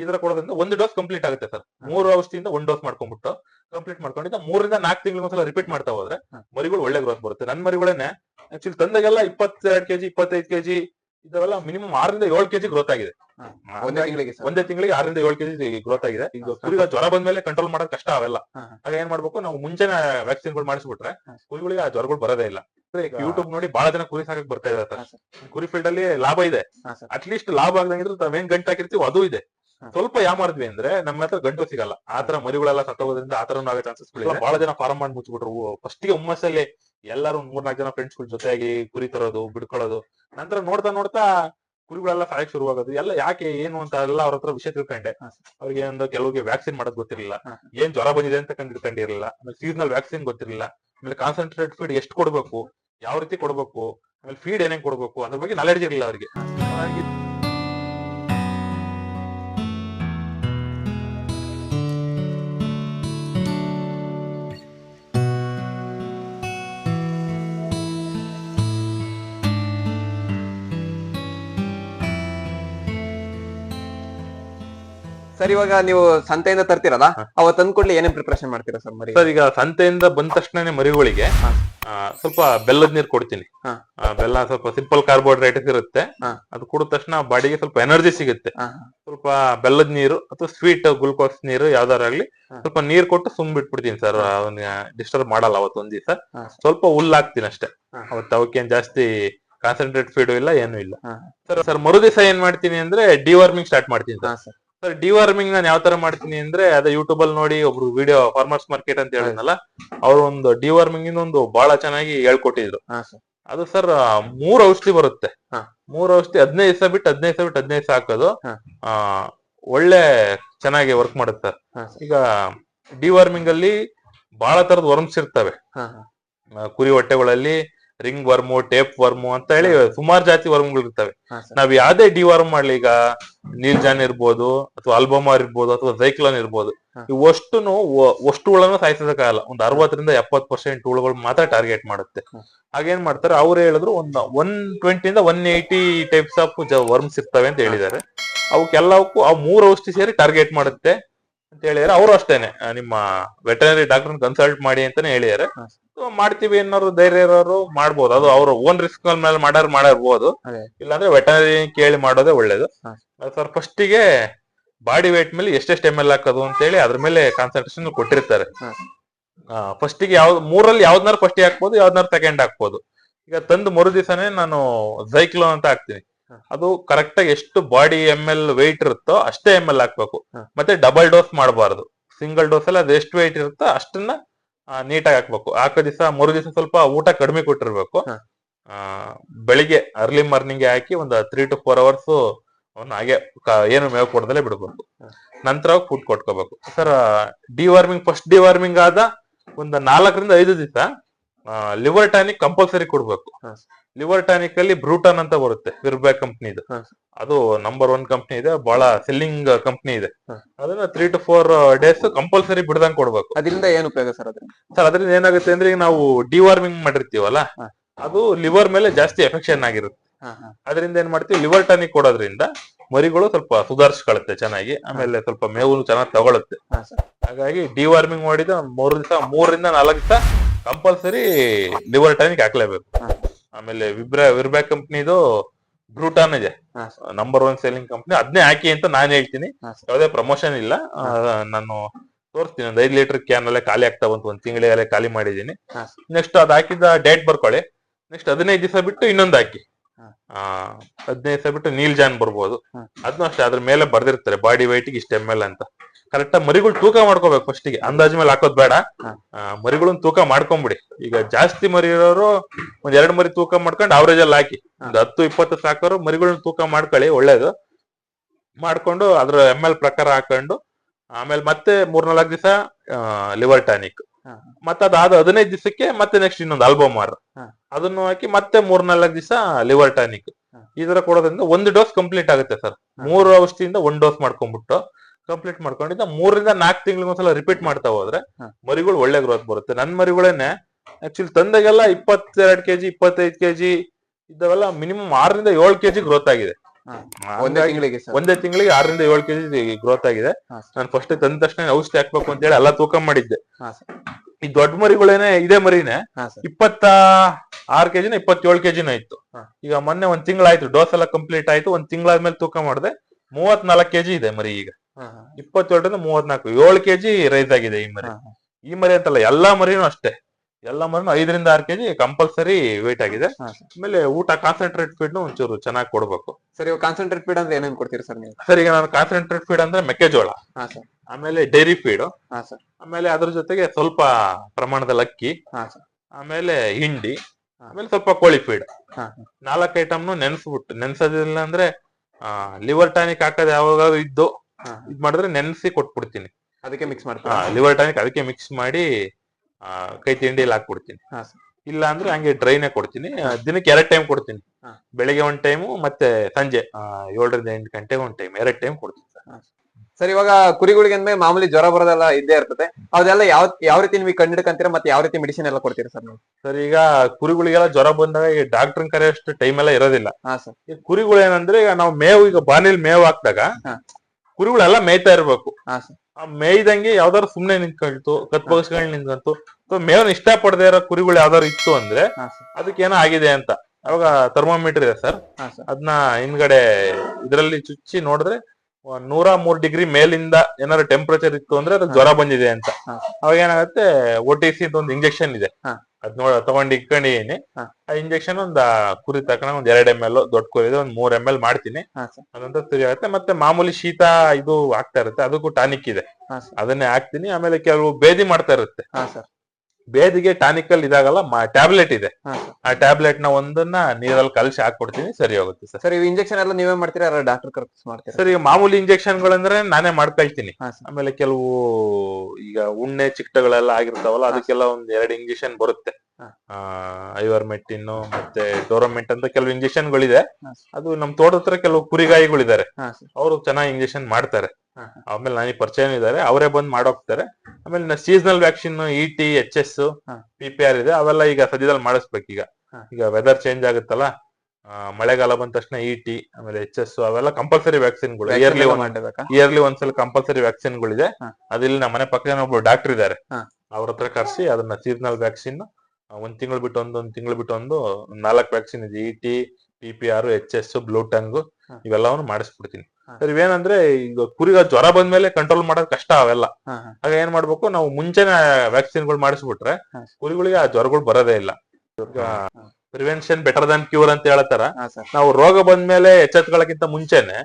ಈ ತರ ಕೊಡೋದ್ರಿಂದ ಒಂದು ಡೋಸ್ ಕಂಪ್ಲೀಟ್ ಆಗುತ್ತೆ ಸರ್ ಮೂರು ಔಷಧಿಯಿಂದ ಒಂದ್ ಡೋಸ್ ಮಾಡ್ಕೊಂಡ್ಬಿಟ್ಟು ಕಂಪ್ಲೀಟ್ ಮಾಡ್ಕೊಂಡಿದ್ದ. ಮೂರಿಂದ ನಾಲ್ಕು ಒಂದ್ಸಲ ರಿಪೀಟ್ ಮಾಡ್ತಾ ಹೋದ್ರೆ. ಮರಿಗಳು ಒಳ್ಳೆ ಗ್ರೋತ್ ಬರುತ್ತೆ. ನನ್ನ ಮರಿಗಳೇನೆ ಆಕ್ಚುಲಿ ತಂದಾಗೆಲ್ಲ ಇಪ್ಪತ್ತೆರಡು ಕೆಜಿ ಇಪ್ಪತ್ತೈದು ಕೆಜಿ ಇದೆಲ್ಲ ಮಿನಿಮಮ್ ಆರರಿಂದ ಏಳು ಕೆಜಿ ಗ್ರೋತ್ ಆಗಿದೆ. ಒಂದೇ ತಿಂಗಳಿಗೆ ಆರರಿಂದ ಏಳು ಕೆಜಿ ಗ್ರೋತ್ ಆಗಿದೆ. ಈಗ ಕುರಿಗ ಜ್ವರ ಬಂದ್ಮೇಲೆ ಕಂಟ್ರೋಲ್ ಮಾಡೋದು ಕಷ್ಟ ಅವೆಲ್ಲ. ಆಗ ಏನ್ ಮಾಡ್ಬೇಕು? ನಾವು ಮುಂಚೆನೆ ವ್ಯಾಕ್ಸಿನ್ಗಳು ಮಾಡಿಸ್ಬಿಟ್ರೆ. ಕುರಿಗಳಿಗೆ ಆ ಜ್ವರಗಳು ಬರೋದೇ ಇಲ್ಲ. ಯೂಟ್ಯೂಬ್ ನೋಡಿ ಬಹಳ ಜನ ಕುರಿ ಸಾಕಕ್ ಬರ್ತಾ ಇದಾರೆ ಸರ್ ಕುರಿ ಫೀಲ್ಡ್ ಅಲ್ಲಿ ಲಾಭ ಇದೆ. ಅಟ್ ಲೀಸ್ಟ್ ಅಟ್ಲೀಸ್ಟ್ ಲಾಭ ಆಗದಂಗಿದ್ರೆ ತಾವೇನ್ ಗಂಟು ಹಾಕಿರ್ತೀವಿ ಅದು ಇದೆ. ಹಾ. ಯಾವ ಮಾಡಿದ್ವಿ ಅಂದ್ರೆ ನಮ್ಮ ಹತ್ರ ಗಂಟು ಸಿಗಲ್ಲ. ಆತರ ಮರಿಗಳೆಲ್ಲ ಸತ್ತೋಗೋದ್ರಿಂದ ಆತರ ಆಗೋ ಚಾನ್ಸಸ್ ಬಹಳ ಜನ ಫಾರ್ಮ್ ಮಾಡಿ ಮುಚ್ಚಿಬಿಟ್ರು. ಫಸ್ಟ್ಗೆ ಎಲ್ಲರೂ ಒಂದ್ ಮೂರ್ನಾಲ್ಕು ಜನ ಫ್ರೆಂಡ್ಸ್ಗಳ ಜೊತೆಯಾಗಿ ಕುರಿ ತರೋದು ಬಿಡ್ಕೊಳ್ಳೋದು. ನಂತರ ನೋಡ್ತಾ ನೋಡ್ತಾ ಕುರಿಗಳೆಲ್ಲ ಸಾಯಕ್ ಶುರುವಾಗೋದು. ಎಲ್ಲ ಯಾಕೆ ಏನು ಅಂತ ಎಲ್ಲ ಅವ್ರ ಹತ್ರ ವಿಷಯ ತಿಳ್ಕೊಂಡೆ. ಅವ್ರಿಗೆ ಒಂದು ಕೆಲವ್ಗೆ ವ್ಯಾಕ್ಸಿನ್ ಮಾಡೋದ್ ಗೊತ್ತಿರಲಿಲ್ಲ. ಏನ್ ಜ್ವರ ಬಂದಿದೆ ಅಂತ ಕಂಡಿರ್ಕೊಂಡಿರಲಿಲ್ಲ ಸೀಸನಲ್ ವ್ಯಾಕ್ಸಿನ್ ಗೊತ್ತಿರಲಿಲ್ಲ. ಆಮೇಲೆ ಕಾನ್ಸಂಟ್ರೇಟ್ ಫೀಡ್ ಎಷ್ಟು ಕೊಡ್ಬೇಕು? ಯಾವ ರೀತಿ ಕೊಡ್ಬೇಕು? ಆಮೇಲೆ ಫೀಡ್ ಏನೇನ್ ಕೊಡ್ಬೇಕು? ಅದ್ರ ಬಗ್ಗೆ ನಾಲೆಡ್ಜ್ ಇರಲಿಲ್ಲ ಅವ್ರಿಗೆ. ಸರ್ ಇವಾಗ ನೀವು ಸಂತೆಯಿಂದ ತರ್ತೀರಲ್ಲ? ಅವ ಅವತ್ ತಂದ್ಕೊಡ್ಲಿ ಏನೇನ್ ಪ್ರಿಪರೇಷನ್ ಮಾಡ್ತೀರಾ ಸರ್ ಮರಿ? ಸರ್ ಈಗ ಸಂತೆಯಿಂದ ಬಂದ ತಕ್ಷಣನೇ ಮರಿಗಳಿಗೆ ಆ, ಸ್ವಲ್ಪ ಬೆಲ್ಲದ ನೀರು ಕೊಡ್ತೀನಿ. ಹಾ. ಆ, ಬೆಲ್ಲ ಸ್ವಲ್ಪ ಸಿಂಪಲ್ ಕಾರ್ಬೋಹೈಡ್ರೇಟ್ಸ್ ಇರುತ್ತೆ. ಹಾ. ಅದು ಕುಡಿದ ತಕ್ಷಣ ಬಾಡಿಗೆ ಸ್ವಲ್ಪ ಎನರ್ಜಿ ಸಿಗುತ್ತೆ. ಹಾ, ಸ್ವಲ್ಪ ಬೆಲ್ಲದ ನೀರು ಅಥವಾ ಸ್ವೀಟ್ ಗ್ಲುಕೋಸ್ ನೀರು ಯಾವ್ದಾರ ಆಗ್ಲಿ ಹಾ. ಸ್ವಲ್ಪ ನೀರ್ ಕೊಟ್ಟು ಸುಮ್ ಬಿಟ್ಬಿಡ್ತೀನಿ ಸರ್. ಡಿಸ್ಟರ್ಬ್ ಮಾಡಲ್ಲ ಅವತ್ತು ಒಂದ್ ದಿವಸ. ಹಾ. ಸ್ವಲ್ಪ ಹುಲ್ಲು ಹಾಕ್ತೀನಿ ಅಷ್ಟೇ. ಹಾ. ಅವತ್ತು ಅವಕ್ಕೇನ್ ಜಾಸ್ತಿ ಕಾನ್ಸಂಟ್ರೇಟ್ ಫೀಡು ಇಲ್ಲ ಏನು ಇಲ್ಲ. ಹಾ. ಸರ್ ಸರ್ ಮರು ದಿವಸ ಏನ್ ಮಾಡ್ತೀನಿ ಅಂದ್ರೆ ಡಿವಾರ್ಮಿಂಗ್ ಸ್ಟಾರ್ಟ್ ಮಾಡ್ತೀನಿ ಹಾ ಸರ್. ಸರ್ ಡಿವಾರ್ಮಿಂಗ್ ನಾನು ಯಾವ ತರ ಮಾಡ್ತೀನಿ ಅಂದ್ರೆ ಅದೇ ಯೂಟ್ಯೂಬ್ ಅಲ್ಲಿ ನೋಡಿ ಒಬ್ರು ವಿಡಿಯೋ ಫಾರ್ಮರ್ಸ್ ಮಾರ್ಕೆಟ್ ಅಂತ ಹೇಳಿದ್ನಲ್ಲ ಅವ್ರು ಒಂದು ಡಿವಾರ್ಮಿಂಗ್ ಒಂದು ಬಹಳ ಚೆನ್ನಾಗಿ ಹೇಳ್ಕೊಟ್ಟಿದ್ರು. ಅದು ಸರ್ ಮೂರ್ ಔಷಧಿ ಬರುತ್ತೆ. ಹಾ. ಮೂರ್ ಔಷಧಿ ಹದಿನೈದು ದಿವಸ ಬಿಟ್ಟು ಹದಿನೈದು ದಿವಸ ಬಿಟ್ಟು ಹದಿನೈದು ದಿವಸ ಹಾಕೋದು ಆ ಒಳ್ಳೆ ಚೆನ್ನಾಗಿ ವರ್ಕ್ ಮಾಡುತ್ತೆ ಸರ್ ಈಗ ಡಿವಾರ್ಮಿಂಗ್ ಅಲ್ಲಿ ಬಹಳ ತರದ ವರ್ಮ್ಸ್ ಇರ್ತವೆ. ಕುರಿ ಹೊಟ್ಟೆಗಳಲ್ಲಿ ರಿಂಗ್ ವರ್ಮು ಟೇಪ್ ವರ್ಮು ಅಂತ ಹೇಳಿ ಸುಮಾರು ಜಾತಿ ವರ್ಮ್ಗಳು ಇರ್ತವೆ. ನಾವ್ ಯಾವ್ದೇ ಡಿ ವರ್ಮ್ ಮಾಡ್ಲಿ ಈಗ ನೀಲ್ಜಾನ್ ಇರ್ಬೋದು ಅಥವಾ ಅಲ್ಬಮಾರ್ ಇರ್ಬೋದು ಅಥವಾ ಜೈಕ್ಲೋನ್ ಇರ್ಬೋದು. ಇವಷ್ಟುನು ಅಷ್ಟು ಹುಳನು ಸಾಯಿಸೋದಕ್ಕಾಗಲ್ಲ. ಒಂದ್ ಅರವತ್ತರಿಂದ ಎಪ್ಪತ್ ಪರ್ಸೆಂಟ್ ಹುಳುಗಳು ಮಾತ್ರ ಟಾರ್ಗೆಟ್ ಮಾಡುತ್ತೆ. ಹಾಗೇನ್ ಮಾಡ್ತಾರೆ? ಅವ್ರು ಹೇಳಿದ್ರು ಒಂದ್ one ಟ್ವೆಂಟಿಯಿಂದ one eighty types of worms ಇರ್ತವೆ ಅಂತ ಹೇಳಿದ್ದಾರೆ. ಅವಕ್ಕೆಲ್ಲವಕ್ಕೂ ಆ ಮೂರು ಔಷಧಿ ಸೇರಿ ಟಾರ್ಗೆಟ್ ಮಾಡುತ್ತೆ ಅಂತ ಹೇಳಿದಾರೆ ಅವರು ಅಷ್ಟೇನೆ. ನಿಮ್ಮ ವೆಟನರಿ ಡಾಕ್ಟರ್ ಕನ್ಸಲ್ಟ್ ಮಾಡಿ ಅಂತಾನೆ ಹೇಳಿದಾರೆ ಮಾಡ್ತೀವಿ ಅನ್ನೋರು ಧೈರ್ಯ ಇರೋರು ಮಾಡ್ಬೋದು. ಅದು ಅವ್ರ ಓನ್ ರಿಸ್ಕ್ ಮೇಲೆ ಮಾಡಾರ್ ಮಾಡಿರ್ಬೋದು. ಇಲ್ಲಾಂದ್ರೆ ವೆಟನರಿ ಕೇಳಿ ಮಾಡೋದೇ ಒಳ್ಳೇದು. ಸರ್ ಸರ್ ಫಸ್ಟಿಗೆ ಬಾಡಿ ವೇಟ್ ಮೇಲೆ ಎಷ್ಟೆಷ್ಟು ಎಂ ಎಲ್ ಹಾಕೋದು ಅಂತ ಹೇಳಿ ಅದ್ರ ಮೇಲೆ ಕಾನ್ಸಂಟ್ರೇಷನ್ ಕೊಟ್ಟಿರ್ತಾರೆ. ಫಸ್ಟ್ಗೆ ಯಾವ್ದು ಮೂರಲ್ಲಿ ಯಾವ್ದನ್ನಾರು ಫಸ್ಟ್ ಹಾಕ್ಬೋದು ಯಾವ್ದನ್ನಾರು ಸೆಕೆಂಡ್ ಹಾಕ್ಬೋದು. ಈಗ ತಂದು ಮರು ದಿವಸನೇ ನಾನು ಝೈಕ್ಲೋನ್ ಅಂತ ಹಾಕ್ತೀನಿ. ಅದು ಕರೆಕ್ಟ್ ಆಗಿ ಎಷ್ಟು ಬಾಡಿ ಎಂ ಎಲ್ ವೆಯ್ಟ್ ಇರುತ್ತೋ ಅಷ್ಟೇ ಎಂ ಎಲ್ ಹಾಕ್ಬೇಕು. ಮತ್ತೆ ಡಬಲ್ ಡೋಸ್ ಮಾಡಬಾರ್ದು. ಸಿಂಗಲ್ ಡೋಸ್ ಅಲ್ಲಿ ಅದು ಎಷ್ಟು ವೆಯ್ಟ್ ಇರುತ್ತೋ ಅಷ್ಟನ್ನ ನೀಟಾಗಿ ಹಾಕ್ಬೇಕು. ಹಾಕೋ ದಿವಸ ಮೂರು ದಿವಸ ಸ್ವಲ್ಪ ಊಟ ಕಡಿಮೆ ಕೊಟ್ಟಿರ್ಬೇಕು. ಆ, ಬೆಳಿಗ್ಗೆ ಅರ್ಲಿ ಮಾರ್ನಿಂಗ್ ಹಾಕಿ ಒಂದು ತ್ರೀ ಟು ಫೋರ್ ಅವರ್ಸ್ ಅವನು ಹಾಗೆ ಏನು ಮೇವು ಕೊಡದಲ್ಲೇ ಬಿಡ್ಬೇಕು. ನಂತರ ಫುಡ್ ಕೊಟ್ಕೋಬೇಕು. ಸರ್ ಡಿವಾರ್ಮಿಂಗ್ ಫಸ್ಟ್ ಡಿವಾರ್ಮಿಂಗ್ ಆದ ಒಂದು ನಾಲ್ಕರಿಂದ ಐದು ದಿವಸ ಲಿವರ್ ಟಾನಿಕ್ ಕಂಪಲ್ಸರಿ ಕೊಡ್ಬೇಕು. ಲಿವರ್ ಟಾನಿಕ್ ಅಲ್ಲಿ ಬ್ರೂಟನ್ ಅಂತ ಬರುತ್ತೆ ವಿರ್ಬ್ಯಾಕ್ ಕಂಪ್ನಿದು. ಅದು ನಂಬರ್ ಒನ್ ಕಂಪ್ನಿ ಇದೆ ಬಹಳ ಸೆಲ್ಲಿಂಗ್ ಕಂಪ್ನಿ ಇದೆ. ಅದನ್ನ three to four days compulsory ಬಿಡ್ದಂಗ್ ಕೊಡ್ಬೇಕು. ಅದರಿಂದ ಏನ್ ಉಪಯೋಗ ಸರ್ ಅದರಿಂದ? ಸರ್ ಅದರಿಂದ ಏನಾಗುತ್ತೆ ಅಂದ್ರೆ ಈಗ ನಾವು ಡಿವಾರ್ಮಿಂಗ್ ಮಾಡಿರ್ತೀವಲ್ಲ. ಅದು ಲಿವರ್ ಮೇಲೆ ಜಾಸ್ತಿ ಎಫೆಕ್ಷನ್ ಆಗಿರುತ್ತೆ. ಅದರಿಂದ ಏನ್ ಮಾಡ್ತೀವಿ ಲಿವರ್ ಟಾನಿಕ್ ಕೊಡೋದ್ರಿಂದ ಮರಿಗಳು ಸ್ವಲ್ಪ ಸುಧಾರಿಸ್ಕೊಳುತ್ತೆ ಚೆನ್ನಾಗಿ ಆಮೇಲೆ ಸ್ವಲ್ಪ ಮೇವು ಚೆನ್ನಾಗಿ ತಗೊಳುತ್ತೆ. ಹಾಗಾಗಿ ಡಿವಾರ್ಮಿಂಗ್ ಮಾಡಿದ ಮೂರ್ ದಿವಸ ಮೂರರಿಂದ ನಾಲ್ಕು ದಿವಸ ಕಂಪಲ್ಸರಿ ಲಿವರ್ ಟಾನಿಕ್ ಹಾಕ್ಲೇಬೇಕು. ಆಮೇಲೆ ವಿಬ್ರಾ ವಿರ್ಬ್ಯಾಕ್ ಕಂಪ್ನಿದು ಬ್ರೂಟಾನ್ ಇದೆ. ನಂಬರ್ ಒನ್ ಸೆಲ್ಲಿಂಗ್ ಕಂಪ್ನಿ ಅದನ್ನೇ ಹಾಕಿ ಅಂತ ನಾನು ಹೇಳ್ತೀನಿ. ಯಾವುದೇ ಪ್ರಮೋಷನ್ ಇಲ್ಲ. ನಾನು ತೋರಿಸ್ತೀನಿ. ಒಂದ್ ಐದ್ ಲೀಟರ್ ಕ್ಯಾನ್ ಅಲ್ಲೇ ಖಾಲಿ ಆಗ್ತಾ ಬಂತು. ಒಂದ್ ತಿಂಗಳಿಗೆಲ್ಲ ಖಾಲಿ ಮಾಡಿದೀನಿ ನೆಕ್ಸ್ಟ್ ಅದ್ ಹಾಕಿದ ಡೇಟ್ ಬರ್ಕೊಳ್ಳಿ. ನೆಕ್ಸ್ಟ್ ಹದಿನೈದು ದಿವಸ ಬಿಟ್ಟು ಇನ್ನೊಂದ್ ಹಾಕಿ. ಹದಿನೈದು ದಿವಸ ಬಿಟ್ಟು ನೀಲ್ ಜಾನ್ ಬರ್ಬೋದು ಅದನ್ನು ಅಷ್ಟೇ. ಅದ್ರ ಮೇಲೆ ಬರ್ದಿರ್ತಾರೆ. ಬಾಡಿ ವೈಟ್ ಇಷ್ಟ ಎಂ ಎಲ್ ಅಂತ. ಕರೆಕ್ಟ್ ಮರಿಗಳು ತೂಕ ಮಾಡ್ಕೋಬೇಕು ಫಸ್ಟಿಗೆ ಅಂದಾಜ್ ಮೇಲೆ ಹಾಕೋದ್ ಬೇಡ. ಮರಿಗಳನ್ನ ತೂಕ ಮಾಡ್ಕೊಂಬಿಡಿ. ಈಗ ಜಾಸ್ತಿ ಮರಿ ಇರೋರು ಒಂದ್ ಎರಡ್ ಮರಿ ತೂಕ ಮಾಡ್ಕೊಂಡು ಅವರೇಜ್ ಅಲ್ಲಿ ಹಾಕಿ. ಒಂದ್ ಹತ್ತು ಇಪ್ಪತ್ತು ಸಾಕೋರು ಮರಿಗಳನ್ನ ತೂಕ ಮಾಡ್ಕೊಳ್ಳಿ ಒಳ್ಳೇದು. ಮಾಡ್ಕೊಂಡು ಅದ್ರ ಎಂ ಎಲ್ ಪ್ರಕಾರ ಹಾಕೊಂಡು ಆಮೇಲೆ ಮತ್ತೆ ಮೂರ್ನಾಲ್ಕು ದಿವಸ ಲಿವರ್ ಟಾನಿಕ್. ಮತ್ತೆ ಅದಾದ ಹದಿನೈದು ದಿವಸಕ್ಕೆ ಮತ್ತೆ ನೆಕ್ಸ್ಟ್ ಇನ್ನೊಂದು ಆಲ್ಬಮ್ ಮಾರ ಅದನ್ನು ಹಾಕಿ ಮತ್ತೆ ಮೂರ್ನಾಲ್ಕು ದಿವಸ ಲಿವರ್ ಟಾನಿಕ್. ಈ ತರ ಕೊಡೋದ್ರಿಂದ ಒಂದು ಡೋಸ್ ಕಂಪ್ಲೀಟ್ ಆಗುತ್ತೆ ಸರ್. ಮೂರು ಔಷಧಿಯಿಂದ ಒಂದ್ ಡೋಸ್ ಮಾಡ್ಕೊಂಡ್ಬಿಟ್ಟು ಕಂಪ್ಲೀಟ್ ಮಾಡ್ಕೊಂಡಿದ್ದ. ಮೂರರಿಂದ ನಾಲ್ಕು ತಿಂಗಳಿಗೊಂದ್ಸಲ ರಿಪೀಟ್ ಮಾಡ್ತಾ ಹೋದ್ರೆ ಮರಿಗಳು ಒಳ್ಳೆ ಗ್ರೋತ್ ಬರುತ್ತೆ. ನನ್ ಮರಿಗಳೇನೆ ಆಕ್ಚುಲಿ ತಂದಾಗೆಲ್ಲ ಇಪ್ಪತ್ತೆರಡು ಕೆಜಿ ಇಪ್ಪತ್ತೈದು ಕೆಜಿ ಇದ್ದಾವೆಲ್ಲ ಮಿನಿಮಮ್ ಆರರಿಂದ ಏಳು ಕೆಜಿ ಗ್ರೋತ್ ಆಗಿದೆ. ಒಂದೇ ತಿಂಗಳಿಗೆ ಒಂದೇ ತಿಂಗಳಿಗೆ ಆರರಿಂದ ಏಳು ಕೆಜಿ ಗ್ರೋತ್ ಆಗಿದೆ. ನಾನು ಫಸ್ಟ್ ತಂದ ತಕ್ಷಣ ಔಷಧಿ ಹಾಕ್ಬೇಕು ಅಂತ ಹೇಳಿ ಎಲ್ಲ ತೂಕ ಮಾಡಿದ್ದೆ. ಈ ದೊಡ್ಡ ಮರಿಗಳೇನೆ ಇದೇ ಮರಿನೇ ಇಪ್ಪತ್ತ ಆರು ಕೆಜಿನ ಇಪ್ಪತ್ತೇಳು ಕೆಜಿನ ಇತ್ತು. ಈಗ ಮೊನ್ನೆ ಒಂದ್ ತಿಂಗಳಾಯ್ತು ಡೋಸ್ ಎಲ್ಲ ಕಂಪ್ಲೀಟ್ ಆಯ್ತು ಒಂದ್ ತಿಂಗಳಾದ್ಮೇಲೆ ತೂಕ ಮಾಡಿದೆ ಮೂವತ್ನಾಲ್ಕು ಕೆಜಿ ಇದೆ ಮರಿ ಈಗ. ಇಪ್ಪತ್ತೇಳರಿಂದ ಮೂವತ್ನಾಲ್ಕು ಏಳು ಕೆಜಿ ರೈಸ್ ಆಗಿದೆ ಈ ಮರಿ. ಈ ಮರಿ ಅಂತಲ್ಲ ಎಲ್ಲಾ ಮರಿನೂ ಅಷ್ಟೇ. ಎಲ್ಲಾ ಮರಿನೂ ಐದರಿಂದ ಆರು ಕೆಜಿ ಕಂಪಲ್ಸರಿ ವೇಟ್ ಆಗಿದೆ. ಆಮೇಲೆ ಊಟ ಕಾನ್ಸಂಟ್ರೇಟ್ ಫೀಡ್ ಒಂಚೂರು ಚೆನ್ನಾಗಿ ಕೊಡ್ಬೇಕು. ಸರ್ ಇವಾಗ ಕಾನ್ಸಂಟ್ರೇಟ್ ಫೀಡ್ ಅಂದ್ರೆ ಏನೇನು ಕೊಡ್ತೀರಿ ಸರ್ ನೀವು? ಸರ್ ಈಗ ನಾನು ಕಾನ್ಸಂಟ್ರೇಟ್ ಫೀಡ್ ಅಂದ್ರೆ ಮೆಕ್ಕೆಜೋಳ. ಆಮೇಲೆ ಡೈರಿ ಫೀಡ್ ಆಮೇಲೆ ಅದ್ರ ಜೊತೆಗೆ ಸ್ವಲ್ಪ ಪ್ರಮಾಣದಲ್ಲಿ ಅಕ್ಕಿ. ಆಮೇಲೆ ಹಿಂಡಿ. ಆಮೇಲೆ ಸ್ವಲ್ಪ ಕೋಳಿ ಫೀಡ್ ಹಾ ನಾಲ್ಕು ಐಟಮ್ನು ನೆನ್ಸ್ಬಿಟ್ಟು ನೆನ್ಸೋದಿಲ್ಲ ಅಂದ್ರೆ ಲಿವರ್ ಟಾನಿಕ್ ಹಾಕೋದು ಯಾವಾಗಾದ್ರು ಇದ್ದು ಇದ್ ಮಾಡಿದ್ರೆ ನೆನೆಸಿ ಕೊಟ್ಬಿಡ್ತೀನಿ. ಅದಕ್ಕೆ ಮಿಕ್ಸ್ ಮಾಡ್ತೀನಿ ಲಿವರ್ ಟಾನಿಕ್ ಅದಕ್ಕೆ ಮಿಕ್ಸ್ ಮಾಡಿ ಕೈ ತಿಂಡಿಯಲ್ಲಿ ಹಾಕ್ಬಿಡ್ತೀನಿ. ಇಲ್ಲ ಅಂದ್ರೆ ಹಂಗೆ ಡ್ರೈನೇ ಕೊಡ್ತೀನಿ. ದಿನಕ್ಕೆ ಎರಡ್ ಟೈಮ್ ಕೊಡ್ತೀನಿ. ಬೆಳಿಗ್ಗೆ ಒಂದ್ ಟೈಮು ಮತ್ತೆ ಸಂಜೆ ಏಳರಿಂದ ಎಂಟು ಗಂಟೆಗೆ ಒಂದ್ ಟೈಮ್ ಎರಡ್ ಟೈಮ್ ಕೊಡ್ತೀನಿ ಸರ್. ಇವಾಗ ಕುರಿಗಳಿಗೆ ಅಂದ್ರೆ ಮಾಮೂಲಿ ಜ್ವರ ಬರೋದೆಲ್ಲ ಇದ್ದೇ ಇರ್ತದೆ. ಅದೆಲ್ಲ ಯಾವ ಯಾವ ರೀತಿ ನೀವು ಕಂಡಿಡ್ಕಂತೀರ ಮತ್ತೆ ಯಾವ ರೀತಿ ಮೆಡಿಸಿನ್ ಎಲ್ಲ ಕೊಡ್ತೀರಾ ಸರ್ ನೀವು? ಸರ್ ಈಗ ಕುರಿಗಳಿಗೆಲ್ಲ ಜ್ವರ ಬಂದಾಗ ಈ ಡಾಕ್ಟರ್ ಕರೆಯಷ್ಟು ಟೈಮ್ ಎಲ್ಲ ಇರೋದಿಲ್ಲ. ಹಾ ಸರ್. ಈ ಕುರಿಗಳು ಏನಂದ್ರೆ ಈಗ ನಾವು ಮೇವು ಈಗ ಬಾನಿಲ್ ಮೇವು ಹಾಕ್ದಾಗ. ಕುರಿಗಳೆಲ್ಲ ಮೇಯ್ತಾ ಇರ್ಬೇಕು. ಆ ಮೇಯ್ದಂಗೆ ಯಾವ್ದಾದ್ರು ಸುಮ್ನೆ ನಿಂತ್ಕೊಳ್ತು ಕತ್ ಬಗಸ್ಗಳು ನಿಂತ್ಕೊಂತು ಮೇವನ್ ಇಷ್ಟ ಪಡ್ದೇ ಇರೋ ಕುರಿಗಳು ಯಾವ್ದಾದ್ರು ಇತ್ತು ಅಂದ್ರೆ ಅದಕ್ಕೇನೋ ಅದಕ್ಕೆ ಏನೋ ಆಗಿದೆ ಅಂತ. ಅವಾಗ ಥರ್ಮೋಮೀಟರ್ ಇದೆ ಸರ್. ಅದನ್ನ ಹಿಂದ್ಗಡೆ ಇದರಲ್ಲಿ ಚುಚ್ಚಿ ನೋಡಿದ್ರೆ ನೂರ ಮೂರ್ ಡಿಗ್ರಿ ಮೇಲಿಂದ ಏನಾದ್ರು ಟೆಂಪರೇಚರ್ ಇತ್ತು ಅಂದ್ರೆ ಅದು ಜ್ವರ ಬಂದಿದೆ ಅಂತ. ಅವಾಗ ಏನಾಗುತ್ತೆ ಒ ಟಿ ಸಿ ಒಂದು ಇಂಜೆಕ್ಷನ್ ಇದೆ. ಅದ್ ನೋಡ ತಗೊಂಡು ಇಟ್ಕೊಂಡಿದೀನಿ. ಆ ಇಂಜೆಕ್ಷನ್ ಒಂದ್ ಕುರಿ ತಕೊಂಡ ಒಂದ್ ಎರಡ್ ಎಂ ಎಲ್ ದೊಡ್ಡ ಕುರಿ ಇದೆ ಒಂದ್ ಮೂರ್ ಎಂ ಎಲ್ ಮಾಡ್ತೀನಿ. ಅದಂತ ಸರಿ ಆಗುತ್ತೆ. ಮತ್ತೆ ಮಾಮೂಲಿ ಶೀತ ಇದು ಆಗ್ತಾ ಇರುತ್ತೆ ಅದಕ್ಕೂ ಟಾನಿಕ್ ಇದೆ. ಅದನ್ನೇ ಹಾಕ್ತೀನಿ. ಆಮೇಲೆ ಕೆಲವು ಬೇದಿ ಮಾಡ್ತಾ ಇರುತ್ತೆ. ಬೇದಿಗೆ ಟಾನಿಕಲ್ ಇದಾಗಲ್ಲ ಟ್ಯಾಬ್ಲೆಟ್ ಇದೆ. ಆ ಟ್ಯಾಬ್ಲೆಟ್ನ ಒಂದನ್ನ ನೀರಲ್ಲಿ ಕಲಸಿ ಹಾಕೊಡ್ತೀನಿ ಸರಿ ಹೋಗುತ್ತೆ ಸರ್. ಸರ್ ಇಂಜೆಕ್ಷನ್ ಎಲ್ಲ ನೀವೇ ಮಾಡ್ತೀರಾ ಡಾಕ್ಟರ್ ಕರ್ಪಿಸ್ ಮಾಡ್ತೀರಾ? ಸರ್ ಈಗ ಮಾಮೂಲಿ ಇಂಜೆಕ್ಷನ್ಗಳಂದ್ರೆ ನಾನೇ ಮಾಡ್ಕೊಳ್ತೀನಿ. ಆಮೇಲೆ ಕೆಲವು ಈಗ ಉಣ್ಣೆ ಚಿಕ್ಕಟಗಳೆಲ್ಲ ಆಗಿರ್ತಾವಲ್ಲ ಅದಕ್ಕೆಲ್ಲ ಒಂದ್ ಎರಡು ಇಂಜೆಕ್ಷನ್ ಬರುತ್ತೆ. ಐವರ್ ಮೆಟ್ಟಿನ್ ಮತ್ತೆ ಡೋರಮೆಂಟ್ ಅಂತ ಕೆಲವು ಇಂಜೆಕ್ಷನ್ ಗಳಿದೆ ಅದು ನಮ್ ತೋಟದ ಹತ್ರ ಕೆಲವು ಕುರಿಗಾಯಿಗಳಿದ್ದಾರೆ. ಅವರು ಚೆನ್ನಾಗಿ ಇಂಜೆಕ್ಷನ್ ಮಾಡ್ತಾರೆ. ಆಮೇಲೆ ನನಗೆ ಪರಿಚಯ ಇದ್ದಾರೆ ಅವರೇ ಬಂದ್ ಮಾಡೋಗ್ತಾರೆ ಆಮೇಲೆ seasonal vaccine E T H S. P P R ಇದೆ ಅವೆಲ್ಲ ಈಗ ಸದ್ಯದಲ್ಲಿ ಮಾಡಿಸ್ಬೇಕೀಗ ಈಗ ಈಗ ವೆದರ್ ಚೇಂಜ್ ಆಗುತ್ತಲ್ಲ ಮಳೆಗಾಲ ಬಂದ ತಕ್ಷಣ ಇ ಟಿ ಆಮೇಲೆ ಎಚ್ ಎಸ್ ಅವೆಲ್ಲ ಕಂಪಲ್ಸರಿ ವ್ಯಾಕ್ಸಿನ್ಗಳು ಇಯರ್ಲಿ ಇಯರ್ಲಿ ಒಂದ್ಸಲ ಕಂಪಲ್ಸರಿ ವ್ಯಾಕ್ಸಿನ್ಗಳಿದೆ. ಅದಿಲ್ಲಿ ನಮ್ಮ ಮನೆ ಪಕ್ಕದ ಒಬ್ರು ಡಾಕ್ಟರ್ ಇದ್ದಾರೆ. ಅವ್ರ ಹತ್ರ ಕರ್ಸಿ ಅದನ್ನ ಸೀಸನಲ್ ವ್ಯಾಕ್ಸಿನ್ ಒಂದ್ ತಿಂಗಳು ಬಿಟ್ಟು ಒಂದು ಒಂದ್ ತಿಂಗಳು ಬಿಟ್ಟು ಒಂದು ನಾಲ್ಕು ವ್ಯಾಕ್ಸಿನ್ ಇದೆ E T P P R H S blue tongue. ಇವೆಲ್ಲವನ್ನು ಮಾಡಿಸ್ಬಿಡ್ತೀನಿ ಇವೇನಂದ್ರೆ ಈಗ ಕುರಿಗ ಜ್ವರ ಬಂದ್ಮೇಲೆ ಕಂಟ್ರೋಲ್ ಮಾಡೋದ್ ಕಷ್ಟ ಅವೆಲ್ಲ. ಆಗ ಏನ್ ಮಾಡ್ಬೇಕು ನಾವು ಮುಂಚೆನೆ ವ್ಯಾಕ್ಸಿನ್ಗಳು ಮಾಡಿಸ್ಬಿಟ್ರೆ ಹಾ. ಕುರಿಗಳಿಗೆ ಆ ಜ್ವರಗಳು ಬರೋದೇ ಇಲ್ಲ. ಪ್ರಿವೆನ್ಷನ್ ಬೆಟರ್ ದನ್ ಕ್ಯೂರ್ ಅಂತ ಹೇಳ್ತಾರ. ನಾವು ರೋಗ ಬಂದ್ಮೇಲೆ ಎಚ್ಚೆತ್ಕೊಳ್ಳಕ್ಕಿಂತ ಮುಂಚೆನೆ.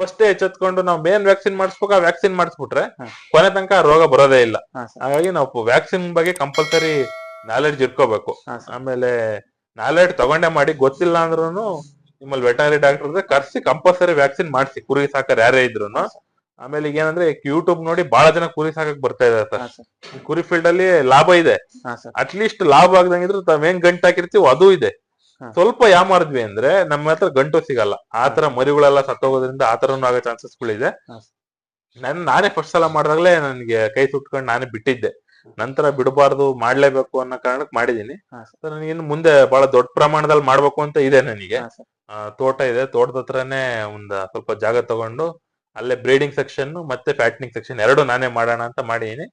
ಫಸ್ಟ್ ಎಚ್ಚೆತ್ಕೊಂಡು ನಾವು ಮೇನ್ ವ್ಯಾಕ್ಸಿನ್ ಮಾಡಿಸ್ಬೇಕು ಆ ವ್ಯಾಕ್ಸಿನ್ ಮಾಡಿಸ್ಬಿಟ್ರೆ. ಕೊನೆ ತನಕ ರೋಗ ಬರೋದೇ ಇಲ್ಲ. ಹಾಗಾಗಿ ನಾವು ವ್ಯಾಕ್ಸಿನ್ ಬಗ್ಗೆ ಕಂಪಲ್ಸರಿ ನಾಲೆಡ್ಜ್ ಇಟ್ಕೋಬೇಕು. ಆಮೇಲೆ ನಾಲೆಡ್ಜ್ ತಗೊಂಡೆ ಮಾಡಿ ಗೊತ್ತಿಲ್ಲ ಅಂದ್ರೂ ನಿಮ್ಮಲ್ಲಿ ವೆಟನರಿ ಡಾಕ್ಟರ್ ಕರ್ಸಿ ಕಂಪಲ್ಸರಿ ವ್ಯಾಕ್ಸಿನ್ ಮಾಡಿಸಿ. ಕುರಿ ಸಾಕರ್ ಯಾರೇ ಇದ್ರು ಆಮೇಲೆ ಈಗ ಏನಂದ್ರೆ ಯೂಟ್ಯೂಬ್ ನೋಡಿ ಬಹಳ ಜನ ಕುರಿ ಸಾಕಕ್ ಬರ್ತಾ ಇದಾರೆ ಸರ್. ಕುರಿ ಫೀಲ್ಡ್ ಅಲ್ಲಿ ಲಾಭ ಇದೆ. ಅಟ್ ಅಟ್ಲೀಸ್ಟ್ ಲಾಭ ಆಗದಂಗಿದ್ರೆ ತಾವೇನ್ ಗಂಟು ಹಾಕಿರ್ತೀವಿ ಅದು ಇದೆ. ಸ್ವಲ್ಪ ಯಾಮಾರಿದ್ವಿ ಅಂದ್ರೆ ನಮ್ಮ ಹತ್ರ ಗಂಟು ಸಿಗಲ್ಲ. ಆತರ ಮರಿಗಳೆಲ್ಲ ಸತ್ತೋಗೋದ್ರಿಂದ ಆತರನು ಆಗೋ ಚಾನ್ಸಸ್ ಗಳಿದೆ. ನನ್ ನಾನೇ ಫಸ್ಟ್ ಸಲ ಮಾಡಿದಾಗಲೇ ನನ್ಗೆ ಕೈ ಸುಟ್ಕೊಂಡು ನಾನೇ ಬಿಟ್ಟಿದ್ದೆ. ನಂತರ ಬಿಡಬಾರ್ದು ಮಾಡ್ಲೇಬೇಕು ಅನ್ನೋ ಕಾರಣಕ್ಕೆ ಮಾಡಿದೀನಿ ನನಗೆ ಇನ್ನು ಮುಂದೆ ಬಹಳ ದೊಡ್ಡ ಪ್ರಮಾಣದಲ್ಲಿ ಮಾಡ್ಬೇಕು ಅಂತ ಇದೆ ನನಗೆ. ತೋಟ ಇದೆ. ತೋಟದ ಹತ್ರನೇ ಒಂದ್ ಸ್ವಲ್ಪ ಜಾಗ ತಗೊಂಡು ಅಲ್ಲೇ ಬ್ರೀಡಿಂಗ್ ಸೆಕ್ಷನ್ ಮತ್ತೆ ಫ್ಯಾಟ್ನಿಂಗ್ ಸೆಕ್ಷನ್ ಎರಡು ನಾನೇ ಮಾಡೋಣ ಅಂತ ಮಾಡಿದೀನಿ.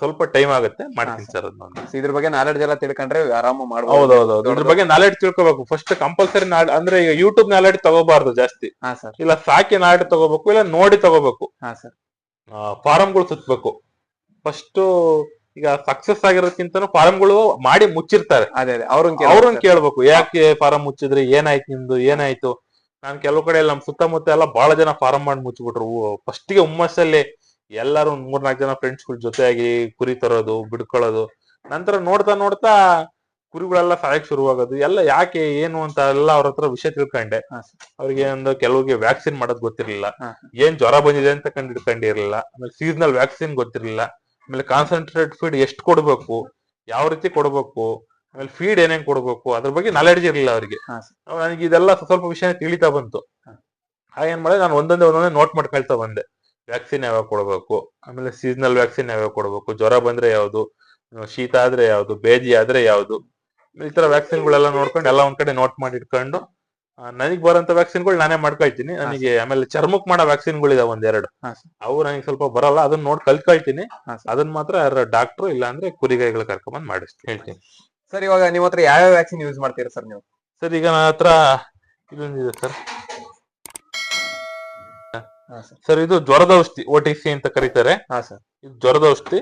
ಸ್ವಲ್ಪ ಟೈಮ್ ಆಗುತ್ತೆ. ಮಾಡ್ತೀನಿ ಸರ್. ಅದನ್ನ ಇದ್ರ ಬಗ್ಗೆ ನಾಲೆಡ್ಜ್ ಎಲ್ಲ ತಿಳ್ಕೊಂಡ್ರೆ ಆರಾಮ ಮಾಡಬಹುದು ಹೌದೌದು ಇದ್ರ. ಬಗ್ಗೆ ನಾಲೆಡ್ಜ್ ತಿಳ್ಕೊಬೇಕು. ಫಸ್ಟ್ ಕಂಪಲ್ಸರಿ ಅಂದ್ರೆ ಈಗ ಯೂಟ್ಯೂಬ್ ನಾಲೆಡ್ಜ್ ತಗೋಬಾರ್ದು ಜಾಸ್ತಿ. ಇಲ್ಲ ಸಾಕಿ ನಾಲೆಡ್ಜ್ ತಗೋಬೇಕು ಇಲ್ಲ ನೋಡಿ ತಗೋಬೇಕು. ಹಾ ಸರ್. ಫಾರಮ್ಗಳು ಸುತ್ತಬೇಕು ಫಸ್ಟ್ ಈಗ ಸಕ್ಸಸ್ ಆಗಿರೋದಕ್ಕಿಂತ ಫಾರಂಗಳು ಮಾಡಿ ಮುಚ್ಚಿರ್ತಾರೆ. ಅದೇ ಅದೇ. ಅವ್ರನ್ನ ಅವ್ರನ್ನ ಕೇಳ್ಬೇಕು. ಯಾಕೆ ಫಾರಂ ಮುಚ್ಚಿದ್ರೆ? ಏನಾಯ್ತು ನಿಮ್ದು? ಏನಾಯ್ತು? ನಾನ್ ಕೆಲವು ಕಡೆ ನಮ್ ಸುತ್ತಮುತ್ತ ಎಲ್ಲ ಬಹಳ ಜನ ಫಾರಂ ಮಾಡಿ ಮುಚ್ಚಿಬಿಟ್ರು. ಫಸ್ಟ್ಗೆ ಹುಮ್ಮಸ್ಸಲ್ಲಿ ಎಲ್ಲಾರು ಮೂರ್ ನಾಲ್ಕು ಜನ ಫ್ರೆಂಡ್ಸ್ಗಳು ಜೊತೆಯಾಗಿ ಕುರಿ ತರೋದು ಬಿಡ್ಕೊಳ್ಳೋದು. ನಂತರ ನೋಡ್ತಾ ನೋಡ್ತಾ ಕುರಿಗಳೆಲ್ಲ ಸಾಯಕ್ ಶುರುವಾಗೋದು. ಎಲ್ಲ ಯಾಕೆ ಏನು ಅಂತ ಎಲ್ಲ ಅವ್ರ ಹತ್ರ ವಿಷಯ ತಿಳ್ಕೊಂಡೆ. ಅವ್ರಿಗೆ ಒಂದು ಕೆಲವ್ರಿಗೆ ವ್ಯಾಕ್ಸಿನ್ ಮಾಡೋದ್ ಗೊತ್ತಿರ್ಲಿಲ್ಲ. ಏನ್ ಜ್ವರ ಬಂದಿದೆ ಅಂತ ಕಂಡು ಹಿಡ್ಕೊಂಡಿರ್ಲಿಲ್ಲ. ಆಮೇಲೆ ಸೀಸನಲ್ ವ್ಯಾಕ್ಸಿನ್ ಗೊತ್ತಿರ್ಲಿಲ್ಲ. ಆಮೇಲೆ ಕಾನ್ಸಂಟ್ರೇಟ್ ಫೀಡ್ ಎಷ್ಟು ಕೊಡ್ಬೇಕು? ಯಾವ ರೀತಿ ಕೊಡಬೇಕು? ಆಮೇಲೆ ಫೀಡ್ ಏನೇನ್ ಕೊಡ್ಬೇಕು? ಅದ್ರ ಬಗ್ಗೆ ನಾಲೆಡ್ಜ್ ಇರಲಿಲ್ಲ ಅವರಿಗೆ. ನನಗೆ ಇದೆಲ್ಲ ಸ್ವಲ್ಪ ಸ್ವಲ್ಪ ವಿಷಯ ತಿಳಿತಾ ಬಂತು. ಹಾಗೆ ಹಾಗೇನ್ ಮಾಡಿದ್ರೆ ನಾನು ಒಂದೊಂದೇ ಒಂದೊಂದೇ ನೋಟ್ ಮಾಡ್ಕೊಳ್ತಾ ಬಂದೆ. ವ್ಯಾಕ್ಸಿನ್ ಯಾವಾಗ ಕೊಡ್ಬೇಕು? ಆಮೇಲೆ ಸೀಸನಲ್ ವ್ಯಾಕ್ಸಿನ್ ಯಾವಾಗ ಕೊಡ್ಬೇಕು? ಜ್ವರ ಬಂದ್ರೆ ಯಾವ್ದು? ಶೀತ ಆದ್ರೆ ಯಾವ್ದು? ಬೇದಿ ಆದ್ರೆ ಯಾವ್ದು? ಈ ತರ ವ್ಯಾಕ್ಸಿನ್ ಗಳೆಲ್ಲ ನೋಡ್ಕೊಂಡು ಎಲ್ಲ ಒಂದ್ ಕಡೆ ನೋಟ್ ಮಾಡಿ ಇಟ್ಕೊಂಡು ನನಗೆ ಬರೋಂತ ವ್ಯಾಕ್ಸಿನ್ಗಳು ನಾನೇ ಮಾಡ್ಕೊಳ್ತೀನಿ ನನಗೆ ಆಮೇಲೆ ಚರ್ಮಕ್ ಮಾಡೋ ವ್ಯಾಕ್ಸಿನ್ಗಳು ಇದಾವೆ ಒಂದೆರಡು. ಅವ್ರು ಅವು ನನಗೆ ಸ್ವಲ್ಪ ಬರಲ್ಲ. ಅದನ್ನ ನೋಡಿ ಕಲ್ತ್ಕೊಳ್ತೀನಿ. ಅದನ್ನ ಮಾತ್ರ ಡಾಕ್ಟರ್ ಇಲ್ಲ ಅಂದ್ರೆ ಕುರಿಗಾಯಿಗಳು ಕರ್ಕೊಂಬಂದ್ ಮಾಡಿಸ್ತೀನಿ. ಹೇಳ್ತೀನಿ. ಸರ್ ಇವಾಗ ನಿಮ್ಮ ಹತ್ರ ಯಾವ ವ್ಯಾಕ್ಸಿನ್ ಯೂಸ್ ಮಾಡ್ತೀರಾ ಸರ್ ನೀವು? ಸರ್ ಈಗ ನನ್ನ ಹತ್ರ ಇದೊಂದಿದೆ ಸರ್. ಸರ್. ಇದು ಜ್ವರದ ಔಷಧಿ ಓ ಟಿ ಸಿ ಅಂತ ಕರೀತಾರೆ. ಹಾ ಸರ್. ಇದು ಜ್ವರದ ಔಷಧಿ.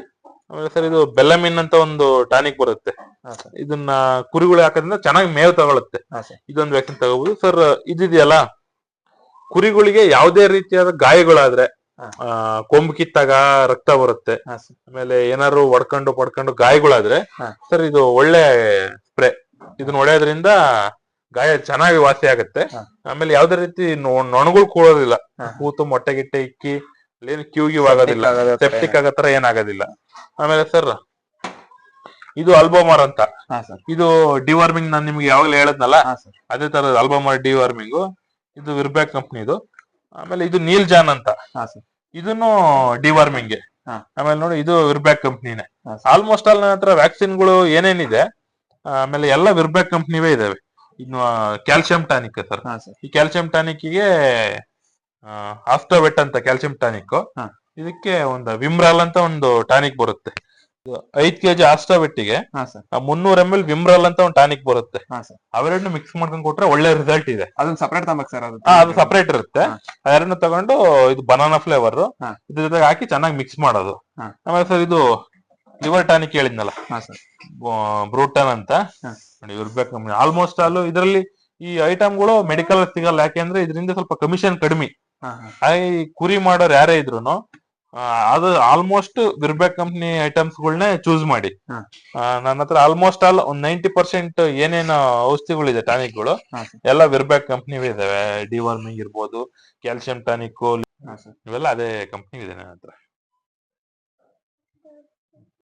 ಆಮೇಲೆ ಸರ್ ಇದು ಬೆಲ್ಲಮಿನ್ ಅಂತ ಒಂದು ಟಾನಿಕ್ ಬರುತ್ತೆ. ಹಾ ಸರ್. ಇದನ್ನ ಕುರಿಗಳು ಹಾಕೋದ್ರಿಂದ ಚೆನ್ನಾಗಿ ಮೇವು ತಗೊಳುತ್ತೆ. ಹಾ ಸರ್. ಇದೊಂದು ವ್ಯಾಕ್ಸಿನ್ ತಗೋಬಹುದು ಸರ್ ಇದಿದೆಯಲ್ಲ ಕುರಿಗಳಿಗೆ ಯಾವುದೇ ರೀತಿಯಾದ ಗಾಯಗಳಾದ್ರೆ ಹಾ. ಆ, ಕೊಂಬು ಕಿತ್ತಾಗ ರಕ್ತ ಬರುತ್ತೆ. ಹಾ ಸರ್. ಆಮೇಲೆ ಏನಾದ್ರು ಒಡ್ಕೊಂಡು ಪಡ್ಕೊಂಡು ಗಾಯಗಳಾದ್ರೆ ಹಾ. ಸರ್ ಇದು ಒಳ್ಳೆ ಸ್ಪ್ರೇ. ಇದನ್ನ ಹೊಡೆಯೋದ್ರಿಂದ ಗಾಯ ಚೆನ್ನಾಗಿ ವಾಸಿ ಆಗುತ್ತೆ ಹಾ. ಆಮೇಲೆ ಯಾವ್ದೇ ರೀತಿ ನೊಣಗಳು ಕೂಡೋದಿಲ್ಲ ಹಾ. ಕೂತು ಮೊಟ್ಟೆ ಗಿಟ್ಟೆ ಇಕ್ಕಿ ಏನು ಗ್ಯೂ ಆಗೋದಿಲ್ಲ ಸೆಪ್ಟಿಕ್ ಆಗತ್ತರ ತರ ಏನಾಗೋದಿಲ್ಲ. ಆಮೇಲೆ ಸರ್ ಇದು ಅಲ್ಬೋಮಾರ್ ಅಂತ. ಇದು ಡಿವಾರ್ಮಿಂಗ್ ನಾನು ನಿಮ್ಗೆ ಯಾವಾಗ್ಲೂ ಹೇಳದ್ನಲ್ಲ? ಅದೇ ತರದ ಅಲ್ಬೋಮಾರ್ ಡಿವಾರ್ಮಿಂಗ್ ಇದು ವಿರ್ಬ್ಯಾಕ್ ಕಂಪ್ನಿದು ಆಮೇಲೆ ಇದು ನೀಲ್ ಜಾನ್ ಅಂತ. ಇದನ್ನು ಡಿವಾರ್ಮಿಂಗ್. ಆಮೇಲೆ ನೋಡಿ ಇದು ವಿರ್ಬ್ಯಾಕ್ ಕಂಪ್ನಿನೇ. ಆಲ್ಮೋಸ್ಟ್ ಆಲ್ ನನ್ನ ಹತ್ರ ವ್ಯಾಕ್ಸಿನ್ಗಳು ಏನೇನಿದೆ ಆಮೇಲೆ ಎಲ್ಲ ವಿರ್ಬ್ಯಾಕ್ ಕಂಪ್ನಿವೇ ಇದಾವೆ. ಇನ್ನು ಕ್ಯಾಲ್ಸಿಯಂ ಟಾನಿಕ್ ಸರ್ ಈ ಕ್ಯಾಲ್ಸಿಯಂ ಟಾನಿಕ್ಗೆ ಆಫ್ಟೋವೆಟ್ ಅಂತ ಕ್ಯಾಲ್ಸಿಯಂ ಟಾನಿಕ್ ಇದಕ್ಕೆ ಒಂದು ವಿಮ್ರಾಲ್ ಅಂತ ಒಂದು ಟಾನಿಕ್ ಬರುತ್ತೆ. ಐದ್ ಕೆಜಿ ಸರ್ ಮುನ್ನೂರ್ ಎಂ ಎಲ್ ವಿಮ್ರಾಲ್ ಅಂತ ಒಂದು ಟಾನಿಕ್ ಬರುತ್ತೆ. ಅವೆರಡನ್ನು ಮಿಕ್ಸ್ ಮಾಡ್ಕೊಂಡು ಕೊಟ್ರೆ ಒಳ್ಳೆ ರಿಸಲ್ಟ್ ಇದೆ. ಅದನ್ನ ಸಪರೇಟ್ ತಗೋಬೇಕು ಸರ್ ಅದು. ಸಪರೇಟ್ ಇರುತ್ತೆ. ಹಾ. ತಗೊಂಡು ಇದು ಬನಾನಾ ಫ್ಲೇವರ್. ಇದ್ರ ಜೊತೆಗೆ ಹಾಕಿ ಚೆನ್ನಾಗಿ ಮಿಕ್ಸ್ ಮಾಡೋದು. ಆಮೇಲೆ ಸರ್ ಇದು ಲಿವರ್ ಟಾನಿಕ್ ಹೇಳಿದ್ನಲ್ಲ. ಬ್ರೂಟನ್ ಅಂತ. ನೋಡಿ ಇರ್ಬೇಕು ಆಲ್ಮೋಸ್ಟ್ ಆಲ್ ಇದರಲ್ಲಿ ಈ ಐಟಮ್ಗಳು ಮೆಡಿಕಲ್ ಸಿಗಲ್ಲ. ಯಾಕೆಂದ್ರೆ ಇದರಿಂದ ಸ್ವಲ್ಪ ಕಮಿಷನ್ ಕಡಿಮೆ. ಈ ಕುರಿ ಮಾಡೋರು ಯಾರೇ ಇದ್ರು ಅದು ಆಲ್ಮೋಸ್ಟ್ ವಿರ್ಬ್ಯಾಕ್ ಕಂಪ್ನಿ ಐಟಮ್ಸ್ ಗಳನ್ನೇ ಚೂಸ್ ಮಾಡಿ ನನ್ನ ಹತ್ರ ಆಲ್ಮೋಸ್ಟ್ ಆಲ್ ಒಂದ್ ನೈಂಟಿ ಪರ್ಸೆಂಟ್ ಏನೇನು ಔಷಧಿಗಳಿದೆ ಟಾನಿಕ್ಗಳು ಎಲ್ಲಾ ವಿರ್ಬ್ಯಾಕ್ ಕಂಪ್ನಿ ಇದಾವೆ. ಡಿವಾರ್ಮಿಂಗ್ ಇರ್ಬೋದು ಕ್ಯಾಲ್ಸಿಯಂ ಟಾನಿಕ್ ಇವೆಲ್ಲ ಅದೇ ಕಂಪ್ನಿ ಇದೆ ನನ್ನ ಹತ್ರ.